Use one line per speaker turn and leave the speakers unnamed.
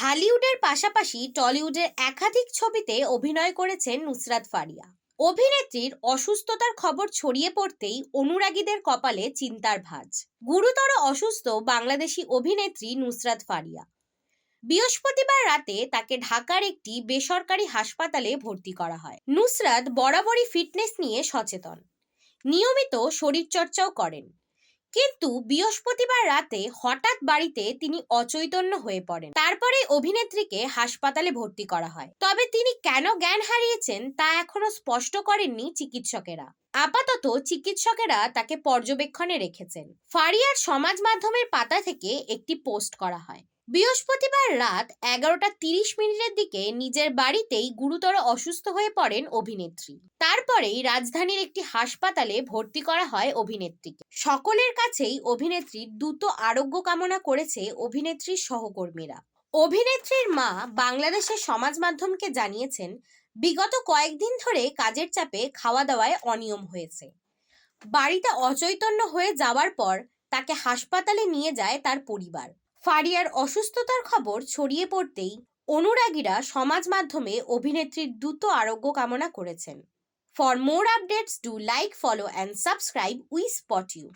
ঢালিউডের পাশাপাশি টলিউডের একাধিক ছবিতে অভিনয় করেছেন নুসরাত ফারিয়া। অভিনেত্রীর অসুস্থতার খবর ছড়িয়ে পড়তেই অনুরাগীদের কপালে চিন্তার ভাঁজ। গুরুতর অসুস্থ বাংলাদেশি অভিনেত্রী নুসরাত ফারিয়া। বৃহস্পতিবার রাতে তাকে ঢাকার একটি বেসরকারি হাসপাতালে ভর্তি করা হয়। নুসরাত বরাবরই ফিটনেস নিয়ে সচেতন। নিয়মিত শরীরচর্চাও করেন। কিন্তু বৃহস্পতিবার রাতে হঠাৎ বাড়িতে তিনি অচৈতন্য হয়ে পড়েন। তারপরে অভিনেত্রীকে হাসপাতালে ভর্তি করা হয়। তবে তিনি কেন জ্ঞান হারিয়েছেন তা এখনও স্পষ্ট করেননি চিকিৎসকেরা। আপাতত চিকিৎসকেরা তাকে পর্যবেক্ষণে রেখেছেন। ফারিয়ার সমাজ মাধ্যমের পাতা থেকে একটি পোস্ট করা হয়। বৃহস্পতিবার রাত এগারোটা তিরিশ মিনিটের দিকে নিজের বাড়িতেই গুরুতর অসুস্থ হয়ে পড়েন অভিনেত্রী। তারপরেই রাজধানীর একটি হাসপাতালে ভর্তি করা হয় অভিনেত্রীকে। সকলের কাছেই অভিনেত্রীর দ্রুত আরোগ্য কামনা করেছে অভিনেত্রীর সহকর্মীরা। অভিনেত্রীর মা বাংলাদেশের সমাজ মাধ্যমকে জানিয়েছেন, বিগত কয়েকদিন ধরে কাজের চাপে খাওয়া দাওয়ায় অনিয়ম হয়েছে। বাড়িতে অচৈতন্য হয়ে যাওয়ার পর তাকে হাসপাতালে নিয়ে যায় তার পরিবার। ফারিয়ার অসুস্থতার খবর ছড়িয়ে পড়তেই অনুরাগীরা সমাজ মাধ্যমে অভিনেত্রীর দ্রুত আরোগ্য কামনা করেছেন। For more updates, do like, follow, and subscribe. We spot you.